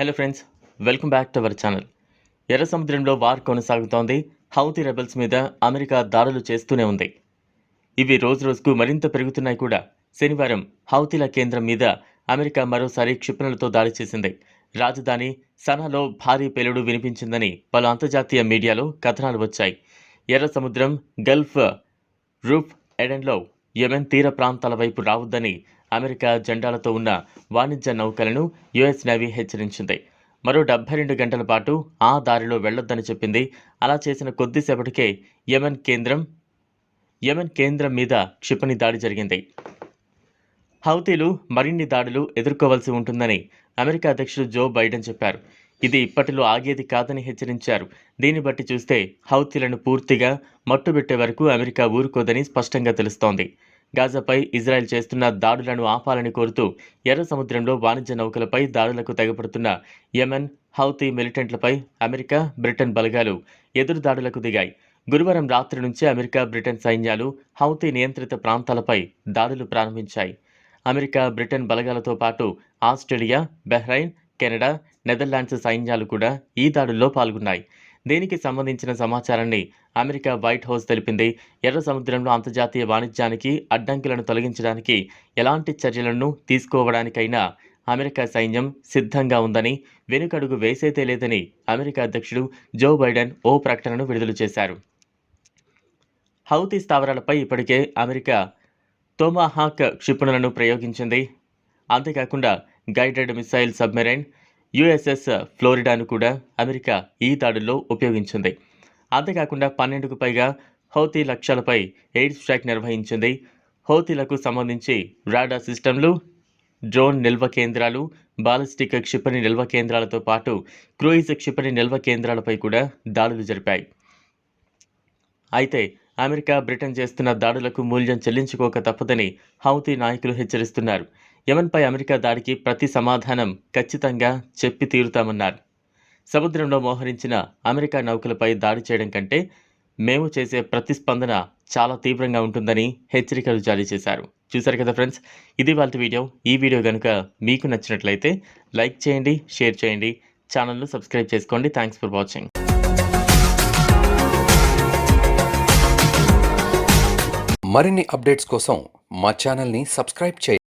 Hello friends welcome back to our channel. ఎర్ర సముద్రంలో war కొనసాగుతోంది. హౌతీ రెబల్స్ మీద అమెరికా దాడులు చేస్తూనే ఉంది. ఇవి రోజు రోజుకు మరింత పెరుగుతున్నాయి కూడా. శనివారం హౌతీల కేంద్రం మీద అమెరికా మరోసారి క్షిపణులతో దాడి చేసింది. రాజధాని సనాలో భారీ పేలుడు వినిపించిందని పలు అంతర్జాతీయ మీడియాలో కథనాలు వచ్చాయి. ఎర్ర సముద్రం గల్ఫ్ రూఫ్ ఎడెన్లో యెమెన్ తీర ప్రాంతాల వైపు రావద్దని అమెరికా జెండాలతో ఉన్న వాణిజ్య నౌకలను యుఎస్ నేవీ హెచ్చరించింది. మరో డెబ్బై రెండు గంటల పాటు ఆ దారిలో వెళ్ళొద్దని చెప్పింది. అలా చేసిన కొద్దిసేపటికే యెమెన్ కేంద్రం యెమెన్ కేంద్రం మీద క్షిపణి దాడి జరిగింది. హౌతీలు మరిన్ని దాడులు ఎదుర్కోవాల్సి ఉంటుందని అమెరికా అధ్యక్షుడు జో బైడెన్ చెప్పారు. ఇది ఇప్పటిలో ఆగేది కాదని హెచ్చరించారు. దీన్ని బట్టి చూస్తే హౌతీలను పూర్తిగా మట్టుబెట్టే వరకు అమెరికా ఊరుకోదని స్పష్టంగా తెలుస్తోంది. గాజాపై ఇజ్రాయెల్ చేస్తున్న దాడులను ఆపాలని కోరుతూ ఎర్ర సముద్రంలో వాణిజ్య నౌకలపై దాడులకు తెగపడుతున్న యెమెన్ హౌతీ మిలిటెంట్లపై అమెరికా బ్రిటన్ బలగాలు ఎదురు దాడులకు దిగాయి. గురువారం రాత్రి నుంచి అమెరికా బ్రిటన్ సైన్యాలు హౌతీ నియంత్రిత ప్రాంతాలపై దాడులు ప్రారంభించాయి. అమెరికా బ్రిటన్ బలగాలతో పాటు ఆస్ట్రేలియా బెహ్రైన్ కెనడా నెదర్లాండ్స్ సైన్యాలు కూడా ఈ దాడుల్లో పాల్గొన్నాయి. దీనికి సంబంధించిన సమాచారాన్ని అమెరికా వైట్ హౌస్ తెలిపింది. ఎర్ర సముద్రంలో అంతర్జాతీయ వాణిజ్యానికి అడ్డంకులను తొలగించడానికి ఎలాంటి చర్యలను తీసుకోవడానికైనా అమెరికా సైన్యం సిద్ధంగా ఉందని వెనుకడుగు వేసేదే లేదని అమెరికా అధ్యక్షుడు జో బైడెన్ ఓ ప్రకటనను విడుదల చేశారు. హౌతీ స్థావరాలపై ఇప్పటికే అమెరికా తోమాహాక్ క్షిపణులను ప్రయోగించింది. అంతేకాకుండా గైడెడ్ మిసైల్ సబ్మెరైన్ యుఎస్ఎస్ ఫ్లోరిడాను కూడా అమెరికా ఈ దాడుల్లో ఉపయోగించింది. అంతేకాకుండా పన్నెండుకు పైగా హౌతీ లక్ష్యాలపై ఎయిర్ స్ట్రైక్ నిర్వహించింది. హౌతీలకు సంబంధించి రాడా సిస్టంలు డ్రోన్ నిల్వ కేంద్రాలు బాలిస్టిక్ క్షిపణి నిల్వ కేంద్రాలతో పాటు క్రూయిజ్ క్షిపణి నిల్వ కేంద్రాలపై కూడా దాడులు జరిపాయి. అయితే అమెరికా బ్రిటన్ చేస్తున్న దాడులకు మూల్యం చెల్లించుకోక తప్పదని హౌతీ నాయకులు హెచ్చరిస్తున్నారు. యమన్పై అమెరికా దాడికి ప్రతి సమాధానం ఖచ్చితంగా చెప్పి తీరుతామన్నారు. సముద్రంలో మోహరించిన అమెరికా నౌకలపై దాడి చేయడం కంటే మేము చేసే ప్రతిస్పందన చాలా తీవ్రంగా ఉంటుందని హెచ్చరికలు జారీ చేశారు. చూశారు కదా ఫ్రెండ్స్? ఇది వాళ్ళ వీడియో. ఈ వీడియో కనుక మీకు నచ్చినట్లయితే లైక్ చేయండి షేర్ చేయండి ఛానల్ను సబ్స్క్రైబ్ చేసుకోండి. థ్యాంక్స్ ఫర్ వాచింగ్ మరిన్ని అప్డేట్స్ కోసం మా ఛానల్ని సబ్స్క్రైబ్ చేయండి.